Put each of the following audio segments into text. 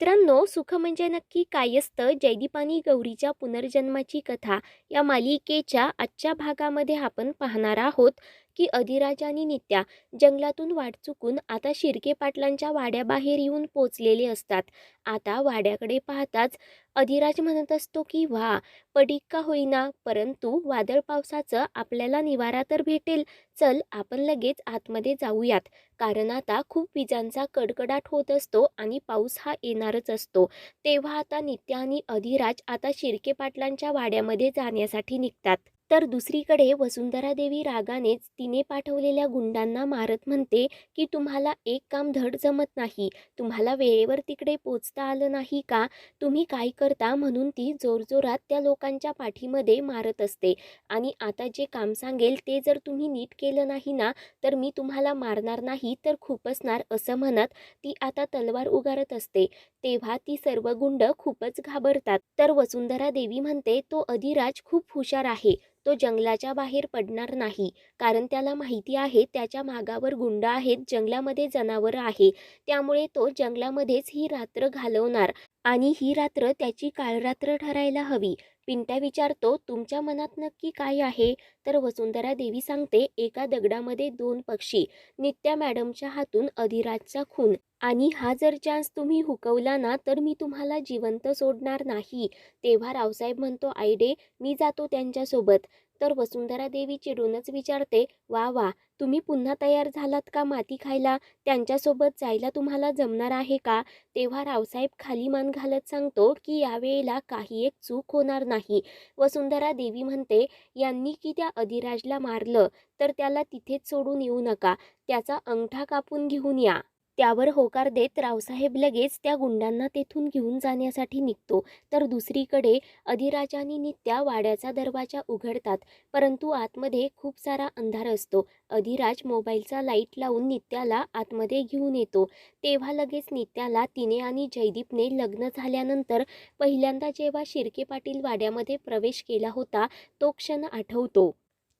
मित्रांनो सुख म्हणजे नक्की काय असतं? जयदीप आणि गौरीच्या पुनर्जन्माची कथा या मालिकेच्या आजच्या भागामध्ये आपण पाहणार आहोत. की अधिराज आणि नित्या जंगलातून वाट चुकून आता शिर्के पाटलांच्या वाड्याबाहेर येऊन पोचलेले असतात. आता वाड्याकडे पाहताच अधिराज म्हणत असतो की वा पडीक का होईना? परंतु वादळ पावसाचं आपल्याला निवारा तर भेटेल. चल आपण लगेच आतमध्ये जाऊयात. कारण आता खूप विजांचा कडकडाट होत असतो आणि पाऊस हा येणारच असतो. तेव्हा आता नित्या आणि अधिराज आता शिर्के पाटलांच्या वाड्यामध्ये जाण्यासाठी निघतात. तर दुसरीकडे वसुंधरा देवी रागानेच तिने पाठवलेल्या गुंडांना मारत म्हणते की तुम्हाला एक काम धड जमत नाही. तुम्हाला वेळेवर तिकडे पोचता आलं नाही का? तुम्ही काय करता? म्हणून ती जोरजोरात त्या लोकांच्या पाठीमध्ये मारत असते. आणि आता जे काम सांगेल ते जर तुम्ही नीट केलं नाही ना तर मी तुम्हाला मारणार नाही तर खूपसणार असं म्हणत ती आता तलवार उगारत असते. तेव्हा ती सर्व गुंड खूपच घाबरतात. तर वसुंधरा देवी म्हणते तो अधिराज खूप हुशार आहे. तो जंगलाच्या बाहेर पडणार नाही. कारण त्याला माहिती आहे त्याच्या मागावर गुंड आहेत जंगलामध्ये जनावर आहे. त्यामुळे तो जंगलामध्येच ही रात्र घालवणार आणि ही रात्र त्याची काळरात्र ठरायला हवी. पिंट्या विचारतो तुमच्या मनात नक्की काय आहे? तर वसुंधरा देवी सांगते एका दगडामध्ये दोन पक्षी नित्या मॅडमच्या हातून अधिराजचा खून आणि हा जर चान्स तुम्ही हुकवला ना तर मी तुम्हाला जिवंत सोडणार नाही. तेव्हा रावसाहेब म्हणतो आयडे मी जातो त्यांच्यासोबत. तर वसुंधरा देवी चिडूनच विचारते वा वा तुम्ही पुन्हा तयार झालात का माती खायला? त्यांच्यासोबत जायला तुम्हाला जमणार आहे का? तेव्हा रावसाहेब खाली मान घालत सांगतो की यावेळेला काही एक चूक होणार नाही. वसुंधरा देवी म्हणते यांनी की त्या अधिराजला मारलं तर त्याला तिथेच सोडून येऊ नका. त्याचा अंगठा कापून घेऊन या. त्यावर होकार देत रावसाहेब लगेच त्या गुंडांना तेथून घेऊन जाण्यासाठी निघतो. तर दुसरीकडे अधिराज आणि नित्या वाड्याचा दरवाजा उघडतात परंतु आतमध्ये खूप सारा अंधार असतो. अधिराज मोबाईलचा लाइट लावून नित्याला आतमध्ये घेऊन येतो. तेव्हा लगेच नित्याला तिने आणि जयदीपने लग्न झाल्यानंतर पहिल्यांदा जेव्हा शिर्के पाटील वाड्यामध्ये प्रवेश केला होता तो क्षण आठवतो.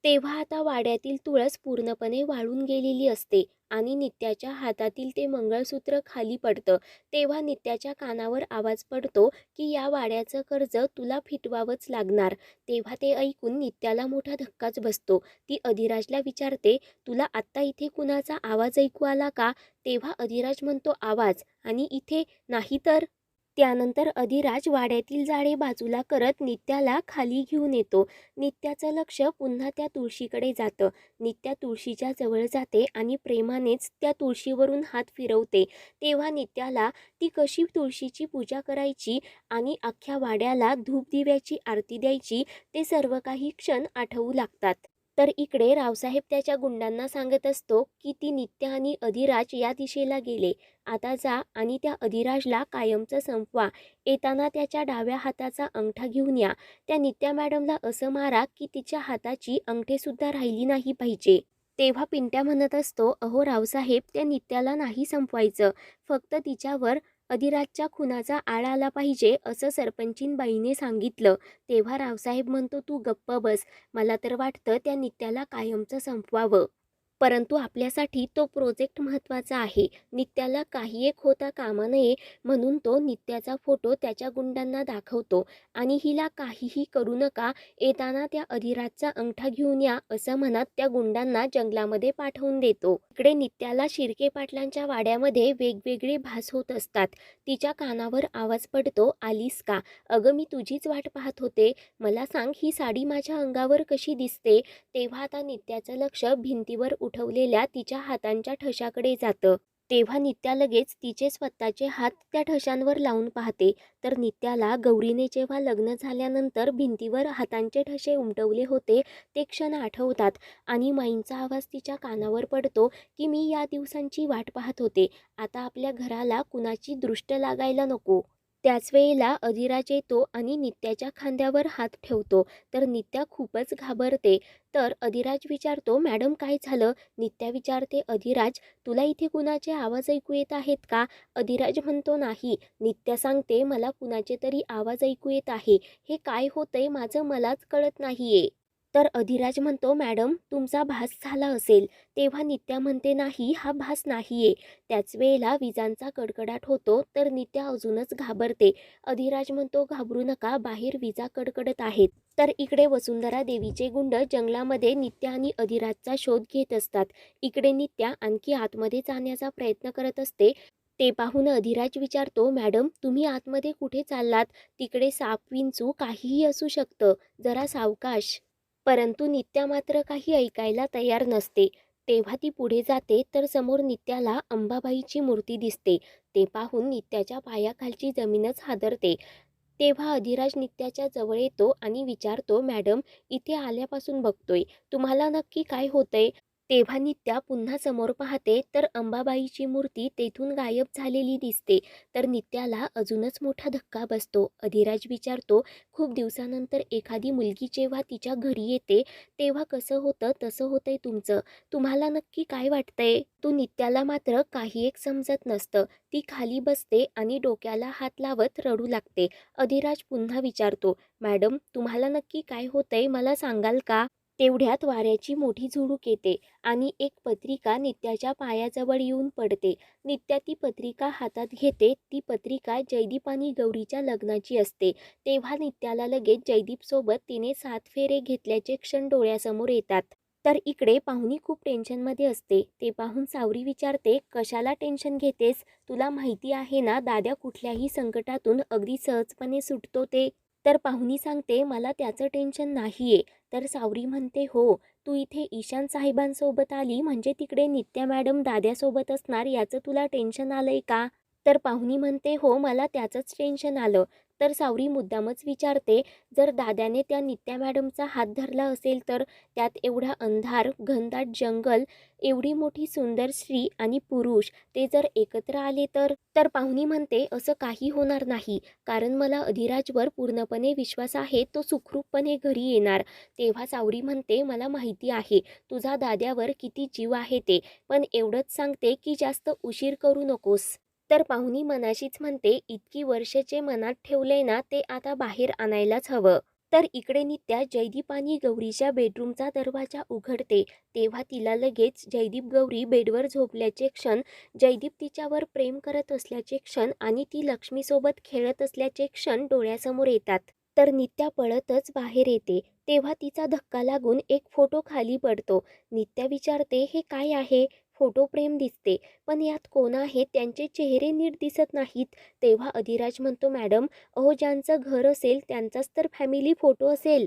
तेव्हा आता वाड्यातील तुळस पूर्णपणे वाळून गेलेली असते आणि नित्याच्या हातातील ते मंगळसूत्र खाली पडतं. तेव्हा नित्याच्या कानावर आवाज पडतो की या वाड्याचं कर्ज तुला फिटवावंच लागणार. तेव्हा ते ऐकून नित्याला मोठा धक्काच बसतो. ती अधिराजला विचारते तुला आत्ता इथे कुणाचा आवाज ऐकू आला का? तेव्हा अधिराज म्हणतो आवाज. आणि इथे नाही तर? त्यानंतर अधिराज वाड्यातील झाडे बाजूला करत नित्याला खाली घेऊन येतो. नित्याचं लक्ष पुन्हा त्या तुळशीकडे जातं. नित्या तुळशीच्या जवळ जाते आणि प्रेमानेच त्या तुळशीवरून हात फिरवते. तेव्हा नित्याला ती कशी तुळशीची पूजा करायची आणि अख्ख्या वाड्याला धूप दिव्याची आरती द्यायची ते सर्व काही क्षण आठवू लागतात. तर इकडे रावसाहेब त्याच्या गुंडांना सांगत असतो की ती नित्य आणि अधिराज या दिशेला गेले. आता जा आणि त्या अधिराजला कायमचं संपवा. येताना त्याच्या डाव्या हाताचा अंगठा घेऊन या. त्या नित्या मॅडमला असं मारा की तिच्या हाताची अंगठेसुद्धा राहिली नाही पाहिजे. तेव्हा पिंट्या म्हणत असतो अहो रावसाहेब त्या नित्याला नाही संपवायचं. फक्त तिच्यावर अधिराजच्या खुनाचा आळ आला पाहिजे असं सरपंचीनबाईने सांगितलं. तेव्हा रावसाहेब म्हणतो तू गप्प बस. मला तर वाटतं त्या नित्याला कायमचं संपवावं. परंतु आपल्यासाठी तो प्रोजेक्ट महत्त्वाचा आहे. नित्याला काही एक होता कामा नये म्हणून तो नित्याचा फोटो त्याच्या गुंडांना दाखवतो. आणि हिला काहीही करू नका येताना त्या अधिराजचा अंगठा घेऊन या असं म्हणत त्या गुंडांना जंगलामध्ये पाठवून देतो. इकडे नित्याला शिर्के पाटलांच्या वाड्यामध्ये वेगवेगळे भास होत असतात. तिच्या कानावर आवाज पडतो आलीस का? अगं मी तुझीच वाट पाहत होते. मला सांग ही साडी माझ्या अंगावर कशी दिसते? तेव्हा आता नित्याचं लक्ष भिंतीवर उठवलेल्या तिच्या हातांच्या ठशाकडे जातं. तेव्हा नित्या लगेच तिचे स्वतःचे हात त्या ठशांवर लावून पाहते. तर नित्याला गौरीने जेव्हा लग्न झाल्यानंतर भिंतीवर हातांचे ठसे उमटवले होते ते क्षण आठवतात आणि माईंचा आवाज तिच्या कानावर पडतो की मी या दिवसांची वाट पाहत होते. आता आपल्या घराला कुणाची दृष्ट लागायला नको. त्याच वेळेला अधिराज येतो आणि नित्याच्या खांद्यावर हात ठेवतो. तर नित्या खूपच घाबरते. तर अधिराज विचारतो मॅडम काय झालं? नित्या विचारते अधिराज तुला इथे कुणाचे आवाज ऐकू येत आहेत का? अधिराज म्हणतो नाही. नित्या सांगते मला कुणाचे तरी आवाज ऐकू येत आहे. हे काय होतंय? माझं मलाच कळत नाहीये. तर अधिराज म्हणतो मॅडम तुमचा भास झाला असेल तेव्हा नित्या म्हणते नाही हा भास नाहीये. त्याच वेळेला विजांचा कडकडाट होतो तर नित्या अजूनच घाबरते. अधिराज म्हणतो घाबरू नका बाहेर विजा कडकडत आहेत. तर इकडे वसुंधरा देवीचे गुंड जंगलामध्ये नित्या आणि अधिराजचा शोध घेत असतात. इकडे नित्या आणखी आतमध्ये जाण्याचा प्रयत्न करत असते. ते पाहून अधिराज विचारतो मॅडम तुम्ही आतमध्ये कुठे चाललात? तिकडे साप विंचू काहीही असू शकतं. जरा सावकाश. परंतु नित्या मात्र काही ऐकायला तयार नसते. तेव्हा ती पुढे जाते तर समोर नित्याला अंबाबाईची मूर्ती दिसते. ते पाहून नित्याच्या पायाखालची जमीनच हादरते. तेव्हा अधिराज नित्याच्या जवळ येतो आणि विचारतो मॅडम इथे आल्यापासून बघतोय. तुम्हाला नक्की काय होतंय? तेव्हा नित्या पुन्हा समोर पाहते तर अंबाबाईची मूर्ती तेथून गायब झालेली दिसते. तर नित्याला अजूनच मोठा धक्का बसतो. अधिराज विचारतो खूप दिवसानंतर एखादी मुलगी जेव्हा तिच्या घरी येते तेव्हा कसं होतं तसं होतंय तुमचं. तुम्हाला नक्की काय वाटतंय? तू नित्याला मात्र काही एक समजत नसतं. ती खाली बसते आणि डोक्याला हात लावत रडू लागते. अधिराज पुन्हा विचारतो मॅडम तुम्हाला नक्की काय होतंय? मला सांगाल का? तेवढ्यात वाऱ्याची मोठी झुळूक येते आणि एक पत्रिका नित्याच्या पायाजवळ येऊन पडते. नित्या ती पत्रिका हातात घेते. ती पत्रिका जयदीप आणि गौरीच्या लग्नाची असते. तेव्हा नित्याला लगेच जयदीपसोबत तिने सात फेरे घेतल्याचे क्षण डोळ्यासमोर येतात. तर इकडे पाहुणी खूप टेन्शनमध्ये असते. ते पाहून सावरी विचारते कशाला टेन्शन घेतेस? तुला माहिती आहे ना दाद्या कुठल्याही संकटातून अगदी सहजपणे सुटतो ते. तर पाहुणी सांगते मला त्याचं टेन्शन नाहीये. तर सावरी म्हणते हो तू इथे ईशान साहेबांसोबत आली म्हणजे तिकडे नित्या मॅडम दाद्यासोबत असणार याचं तुला टेन्शन आलंय का? तर पाहुणी म्हणते हो मला त्याचंच टेन्शन आलं. तर सावरी मुद्दामच विचारते जर दाद्याने त्या नित्या मॅडमचा हात धरला असेल तर त्यात एवढा अंधार घनदाट जंगल एवढी मोठी सुंदर स्त्री आणि पुरुष ते जर एकत्र आले तर? तर पाहुणी म्हणते असं काही होणार नाही. कारण मला अधिराजवर पूर्णपणे विश्वास आहे तो सुखरूपपणे घरी येणार. तेव्हा सावरी म्हणते मला माहिती आहे तुझा दाद्यावर किती जीव आहे ते. पण एवढंच सांगते की जास्त उशीर करू नकोस. तर पाहुणी मनाशीच म्हणते इतकी वर्षाचे मनात ठेवले ना ते आता बाहेर आणायलाच हवं. तर इकडे नित्या जयदीप आणि गौरीच्या बेडरूमचा दरवाजा उघडते. तेव्हा तिला लगेच जयदीप गौरी बेडवर झोपल्याचे क्षण जयदीप तिच्यावर प्रेम करत असल्याचे क्षण आणि ती लक्ष्मीसोबत खेळत असल्याचे क्षण डोळ्यासमोर येतात. तर नित्या पळतच बाहेर येते. तेव्हा तिचा धक्का लागून एक फोटो खाली पडतो. नित्या विचारते हे काय आहे? फोटो प्रेम दिसते. पण यात कोण आहे? त्यांचे चेहरे नीट दिसत नाहीत. तेव्हा अधिराज म्हणतो मॅडम अहो ज्यांचं घर असेल त्यांचाच तर फॅमिली फोटो असेल.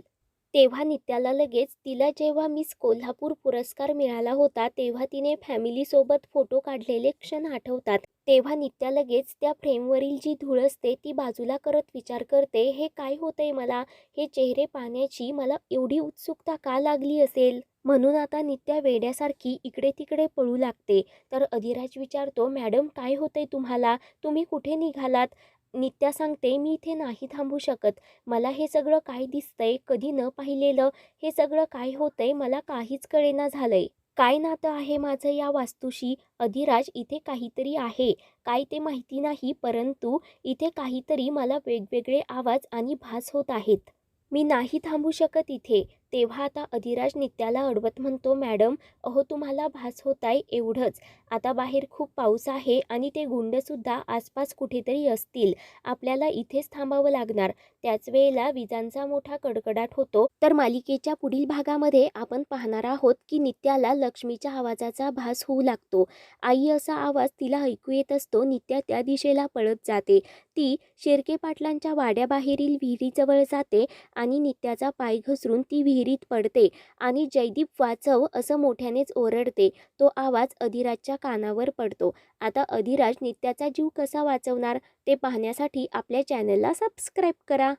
तेव्हा नित्याला लगेच तिला जेव्हा मिस कोल्हापूर पुरस्कार मिळाला होता तेव्हा तिने फॅमिलीसोबत फोटो काढलेले क्षण आठवतात. तेव्हा नित्या लगेच त्या फ्रेमवरील जी धूळ असते ती बाजूला करत विचार करते हे काय होतंय मला? हे चेहरे पाहण्याची मला एवढी उत्सुकता का लागली असेल? म्हणून आता नित्या वेड्यासारखी इकडे तिकडे पळू लागते. तर अधिराज विचारतो मॅडम काय होतंय तुम्हाला? तुम्ही कुठे निघालात? नित्या सांगते मी इथे नाही थांबू शकत. मला हे सगळं काय दिसतंय? कधी न पाहिलेलं हे सगळं काय होतंय? मला काहीच कळेना झालंय. काय नातं आहे माझं या वास्तूशी? अधिराज इथे काहीतरी आहे. काय ते माहिती नाही परंतु इथे काहीतरी मला वेगवेगळे आवाज आणि भास होत आहेत. मी नाही थांबू शकत इथे. तेव्हा आता अधिराज नित्याला अडवत म्हणतो मॅडम अहो तुम्हाला भास होत आहे एवढंच. आता बाहेर खूप पाऊस आहे आणि ते गुंडसुद्धा आसपास कुठेतरी असतील. आपल्याला इथेच थांबावं लागणार. त्याच वेळेला विजांचा मोठा कडकडाट होतो. तर मालिकेच्या पुढील भागामध्ये आपण पाहणार आहोत की नित्याला लक्ष्मीच्या आवाजाचा भास होऊ लागतो. आई असा आवाज तिला ऐकू येत असतो. नित्या त्या दिशेला पळत जाते. ती शेरके पाटलांच्या वाड्याबाहेरील विहिरीजवळ जाते आणि नित्याचा पाय घसरून ती विहिरीत पडते आणि जयदीप वाचव असं मोठ्यानेच ओरडते. तो आवाज अधिराजच्या कानावर पडतो. आता अधिराज नित्याचा जीव कसा वाचवणार? ते पाहण्यासाठी आपल्या चॅनलला सबस्क्राईब करा.